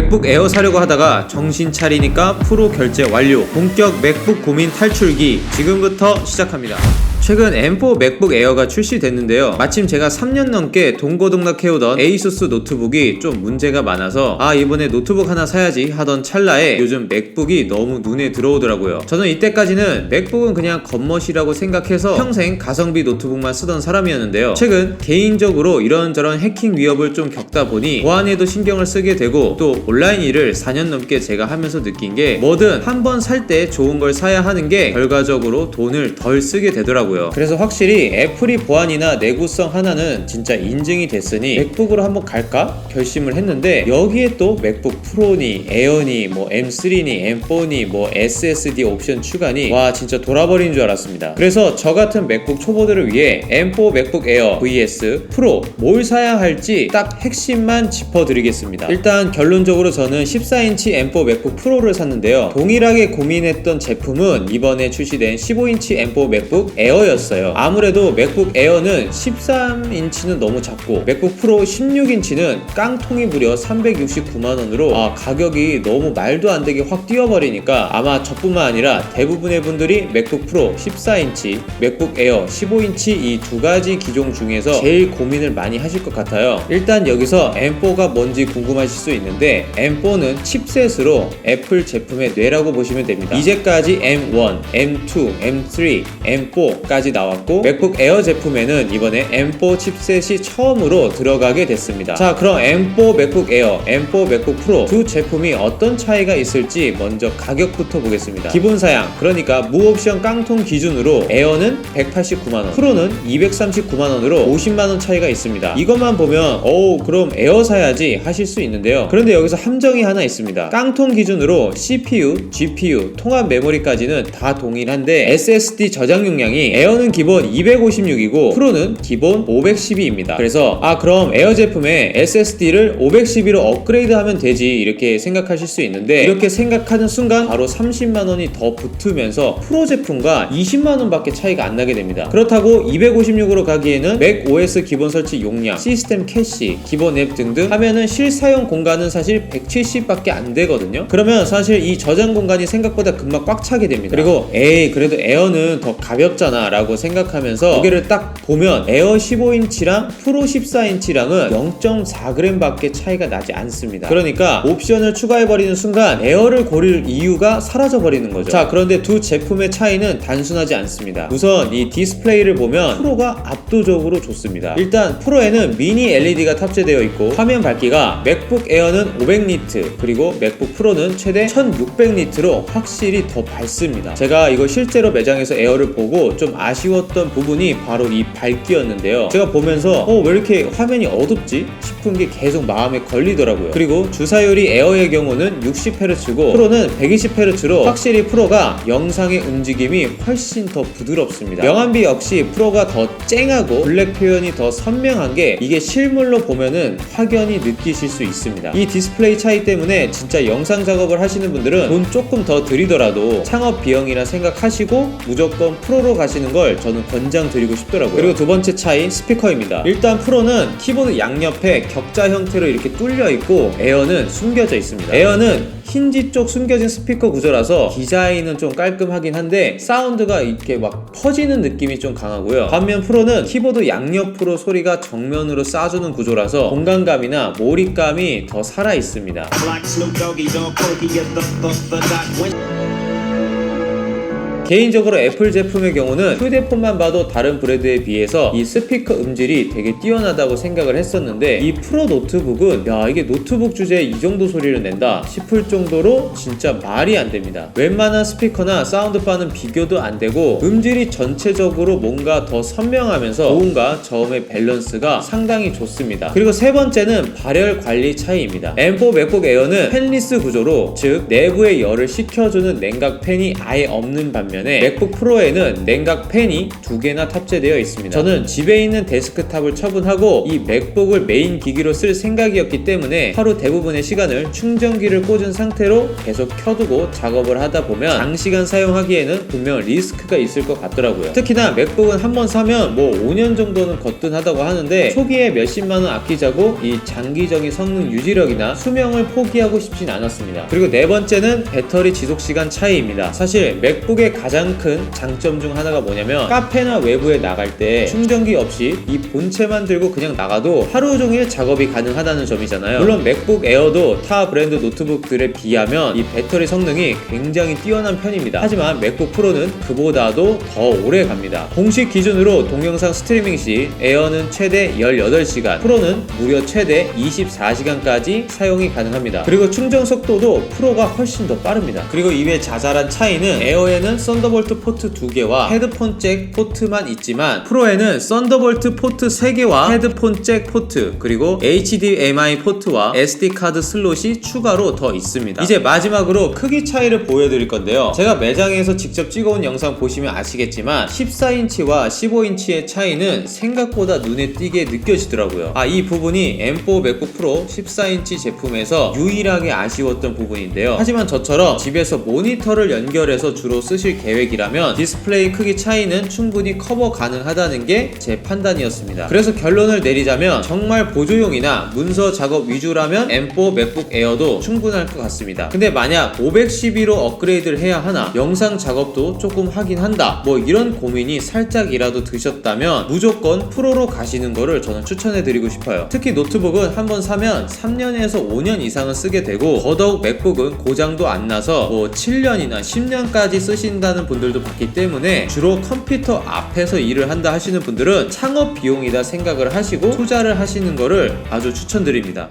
맥북 에어 사려고 하다가 정신 차리니까 프로 결제 완료. 본격 맥북 고민 탈출기 지금부터 시작합니다. 최근 M4 맥북 에어가 출시됐는데요. 마침 제가 3년 넘게 동고동락 해오던 에이수스 노트북이 좀 문제가 많아서 아 이번에 노트북 하나 사야지 하던 찰나에 요즘 맥북이 너무 눈에 들어오더라고요. 저는 이때까지는 맥북은 그냥 겉멋이라고 생각해서 평생 가성비 노트북만 쓰던 사람이었는데요. 최근 개인적으로 이런저런 해킹 위협을 좀 겪다 보니 보안에도 신경을 쓰게 되고 또 온라인 일을 4년 넘게 제가 하면서 느낀 게 뭐든 한 번 살 때 좋은 걸 사야 하는 게 결과적으로 돈을 덜 쓰게 되더라고요. 그래서 확실히 애플이 보안이나 내구성 하나는 진짜 인증이 됐으니 맥북으로 한번 갈까 결심을 했는데 여기에 또 맥북 프로니 에어니 뭐 M3니 M4니 뭐 SSD 옵션 추가니 와 진짜 돌아버린 줄 알았습니다. 그래서 저 같은 맥북 초보들을 위해 M4 맥북 에어 vs 프로 뭘 사야 할지 딱 핵심만 짚어드리겠습니다. 일단 결론적으로 저는 14인치 M4 맥북 프로를 샀는데요. 동일하게 고민했던 제품은 이번에 출시된 15인치 M4 맥북 에어였 어요. 아무래도 맥북 에어는 13인치는 너무 작고 맥북 프로 16인치는 깡통이 무려 369만원으로 아, 가격이 너무 말도 안 되게 확 뛰어버리니까 아마 저뿐만 아니라 대부분의 분들이 맥북 프로 14인치, 맥북 에어 15인치 이 두 가지 기종 중에서 제일 고민을 많이 하실 것 같아요. 일단 여기서 M4가 뭔지 궁금하실 수 있는데 M4는 칩셋으로 애플 제품의 뇌라고 보시면 됩니다. 이제까지 M1, M2, M3, M4 까지 나왔고 맥북 에어 제품에는 이번에 M4 칩셋이 처음으로 들어가게 됐습니다. 자, 그럼 M4 맥북 에어, M4 맥북 프로 두 제품이 어떤 차이가 있을지 먼저 가격부터 보겠습니다. 기본 사양, 그러니까 무옵션 깡통 기준으로 에어는 189만원, 프로는 239만원으로 50만원 차이가 있습니다. 이것만 보면, 어우, 그럼 에어 사야지 하실 수 있는데요. 그런데 여기서 함정이 하나 있습니다. 깡통 기준으로 CPU, GPU, 통합 메모리까지는 다 동일한데 SSD 저장 용량이 에어는 기본 256이고 프로는 기본 512입니다. 그래서 아 그럼 에어 제품에 SSD를 512로 업그레이드하면 되지 이렇게 생각하실 수 있는데 이렇게 생각하는 순간 바로 30만 원이 더 붙으면서 프로 제품과 20만 원밖에 차이가 안 나게 됩니다. 그렇다고 256으로 가기에는 맥 OS 기본 설치 용량, 시스템 캐시, 기본 앱 등등 하면은 실사용 공간은 사실 170밖에 안 되거든요. 그러면 사실 이 저장 공간이 생각보다 금방 꽉 차게 됩니다. 그리고 에이 그래도 에어는 더 가볍잖아 라고 생각하면서 무게를 딱 보면 에어 15인치랑 프로 14인치랑은 0.4g 밖에 차이가 나지 않습니다. 그러니까 옵션을 추가해버리는 순간 에어를 고를 이유가 사라져버리는 거죠. 자 그런데 두 제품의 차이는 단순하지 않습니다. 우선 이 디스플레이를 보면 프로가 압도적으로 좋습니다. 일단 프로에는 미니 LED가 탑재되어 있고 화면 밝기가 맥북 에어는 500니트 그리고 맥북 프로는 최대 1600니트로 확실히 더 밝습니다. 제가 이거 실제로 매장에서 에어를 보고 좀 아쉬웠던 부분이 바로 이 밝기였는데요. 제가 보면서 어 왜 이렇게 화면이 어둡지 싶은 게 계속 마음에 걸리더라고요. 그리고 주사율이 에어의 경우는 60Hz고 프로는 120Hz로 확실히 프로가 영상의 움직임이 훨씬 더 부드럽습니다. 명암비 역시 프로가 더 쨍하고 블랙 표현이 더 선명한 게 이게 실물로 보면은 확연히 느끼실 수 있습니다. 이 디스플레이 차이 때문에 진짜 영상 작업을 하시는 분들은 돈 조금 더 들이더라도 창업 비용이라 생각하시고 무조건 프로로 가시 는 걸 저는 권장드리고 싶더라고요. 그리고 두 번째 차이 스피커입니다. 일단 프로는 키보드 양옆에 격자 형태로 이렇게 뚫려 있고 에어는 숨겨져 있습니다. 에어는 힌지 쪽 숨겨진 스피커 구조라서 디자인은 좀 깔끔하긴 한데 사운드가 이렇게 막 퍼지는 느낌이 좀 강하고요. 반면 프로는 키보드 양옆으로 소리가 정면으로 쏴주는 구조라서 공간감이나 몰입감이 더 살아 있습니다. 개인적으로 애플 제품의 경우는 휴대폰만 봐도 다른 브랜드에 비해서 이 스피커 음질이 되게 뛰어나다고 생각을 했었는데 이 프로 노트북은 야 이게 노트북 주제에 이 정도 소리를 낸다 싶을 정도로 진짜 말이 안 됩니다. 웬만한 스피커나 사운드바는 비교도 안 되고 음질이 전체적으로 뭔가 더 선명하면서 고음과 저음의 밸런스가 상당히 좋습니다. 그리고 세 번째는 발열 관리 차이입니다. M4 맥북 에어는 팬리스 구조로 즉 내부의 열을 식혀주는 냉각 팬이 아예 없는 반면 반면에 맥북 프로에는 냉각 팬이 두 개나 탑재되어 있습니다. 저는 집에 있는 데스크탑을 처분하고 이 맥북을 메인 기기로 쓸 생각이었기 때문에 하루 대부분의 시간을 충전기를 꽂은 상태로 계속 켜두고 작업을 하다 보면 장시간 사용하기에는 분명 리스크가 있을 것 같더라고요. 특히나 맥북은 한 번 사면 뭐 5년 정도는 거뜬하다고 하는데 초기에 몇십만 원 아끼자고 이 장기적인 성능 유지력이나 수명을 포기하고 싶진 않았습니다. 그리고 네 번째는 배터리 지속 시간 차이입니다. 사실 맥북의 가장 큰 장점 중 하나가 뭐냐면 카페나 외부에 나갈 때 충전기 없이 이 본체만 들고 그냥 나가도 하루 종일 작업이 가능하다는 점이잖아요. 물론 맥북 에어도 타 브랜드 노트북들에 비하면 이 배터리 성능이 굉장히 뛰어난 편입니다. 하지만 맥북 프로는 그보다도 더 오래 갑니다. 공식 기준으로 동영상 스트리밍 시 에어는 최대 18시간, 프로는 무려 최대 24시간까지 사용이 가능합니다. 그리고 충전 속도도 프로가 훨씬 더 빠릅니다. 그리고 이외 자잘한 차이는 에어에는 썬더볼트 포트 2개와 헤드폰 잭 포트만 있지만 프로에는 썬더볼트 포트 3개와 헤드폰 잭 포트 그리고 HDMI 포트와 SD 카드 슬롯이 추가로 더 있습니다. 이제 마지막으로 크기 차이를 보여드릴 건데요. 제가 매장에서 직접 찍어온 영상 보시면 아시겠지만 14인치와 15인치의 차이는 생각보다 눈에 띄게 느껴지더라고요. 아, 이 부분이 M4 맥북 프로 14인치 제품에서 유일하게 아쉬웠던 부분인데요. 하지만 저처럼 집에서 모니터를 연결해서 주로 쓰실 계획이라면 디스플레이 크기 차이는 충분히 커버 가능하다는 게 제 판단이었습니다. 그래서 결론을 내리자면 정말 보조용이나 문서 작업 위주라면 M4 맥북 에어도 충분할 것 같습니다. 근데 만약 512로 업그레이드를 해야 하나 영상 작업도 조금 하긴 한다 뭐 이런 고민이 살짝이라도 드셨다면 무조건 프로로 가시는 거를 저는 추천해 드리고 싶어요. 특히 노트북은 한번 사면 3년에서 5년 이상은 쓰게 되고 더더욱 맥북은 고장도 안 나서 뭐 7년이나 10년까지 쓰신다 는 분들도 봤기 때문에 주로 컴퓨터 앞에서 일을 한다 하시는 분들은 창업 비용이다 생각을 하시고 투자를 하시는 거를 아주 추천드립니다.